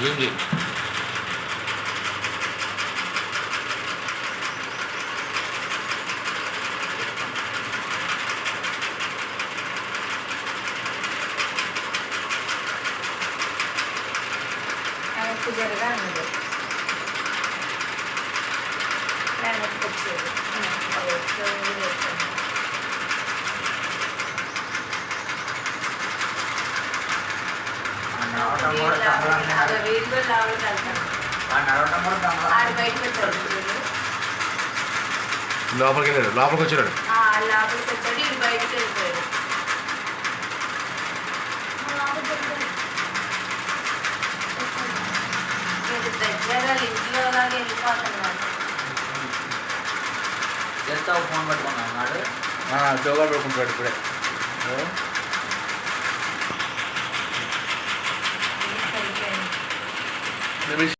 wounded. Get it out of it. And. లోపలికి వెళ్ళాడు లోపలికి వచ్చాడు లోపలికి వచ్చాడు ఇది బయటకు వెళ్ళిపోయాడు దగ్గర ఇంట్లో వెళ్ళిపోతున్నాడు ఫోన్ పెట్టుకున్నాడు అన్నాడు చోగా పెట్టుకుంటాడు ఇప్పుడే. Let me see.